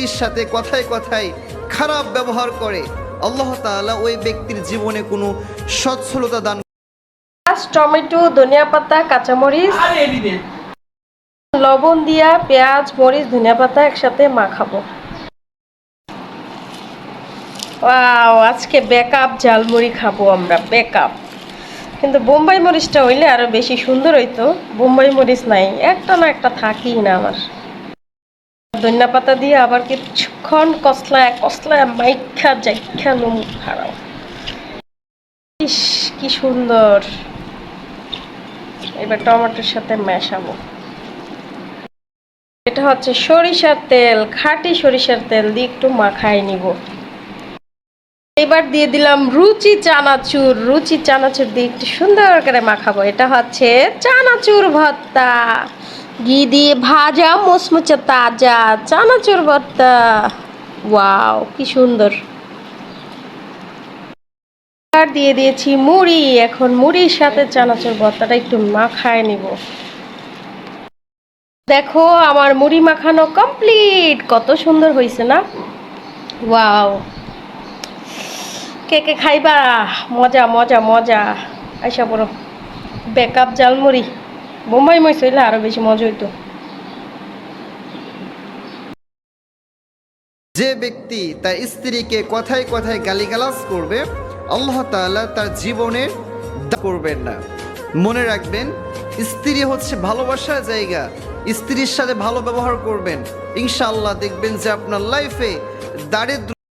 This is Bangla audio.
স্ত্রীর সাথে কথায় কথায় খারাপ ব্যবহার করে, আল্লাহ তাআলা ওই ব্যক্তির জীবনে কোনো সচ্ছলতা দান টমেটো, ধনিয়া পাতা, কাঁচামরিচ, লবণ দিয়া পেঁয়াজ, মরিচ, ধনিয়া পাতা একসাথে মাখাবো। ওয়াও আজকে বেকআপ ঝালমুড়ি খাব আমরা বেকআপ কিন্তু বোম্বাই মরিচটা হইলে আরও বেশি সুন্দর হইতো। বোম্বাই মরিচ নাই, একটা না একটা থাকি না আমার। ধনিয়া পাতা দিয়ে আবার কিছুক্ষণ কসলায় কসলায় মাইখা জাইখা নুম খারাও ইস, কি সুন্দর। এবার টমেটোর সাথে মেশাবো। এটা হচ্ছে সরিষার তেল, খাঁটি সরিষার তেল দিয়ে একটু মাখায় নিব। এবার দিয়ে দিলাম রুচি চানাচুর। রুচি চানাচুর দিয়ে একটু সুন্দর করে মাখাবো। এটা হচ্ছে চানাচুর ভর্তা। ঘি দিয়ে ভাজা মুচমুচে তাজা, চানাচুর ভর্তা। ওয়াও, কি সুন্দর। দিয়ে দিয়েছি মুড়ি। এখন মুড়ির সাথে চানাচুর ভর্তাটা একটু মাখায় নিব। দেখো, আমার মুড়ি মাখানো কমপ্লিট। কত সুন্দর হয়েছে না? ওয়াও। কে কে খাইবা? মজা মজা মজা। আইসা পড়ো। বেকআপ জালমুড়ি। বোম্বাই মই হইলে আরও বেশি মজা হইতো যে ব্যক্তি তার স্ত্রীকে কথায় কথায় গালিগালাজ করবে, আল্লাহ তাআলা তার জীবনে করবেন না। মনে রাখবেন, স্ত্রী হচ্ছে ভালোবাসার জায়গা। স্ত্রীর সাথে ভালো ব্যবহার করবেন। ইনশাআল্লাহ দেখবেন যে আপনার লাইফে দারিদ্র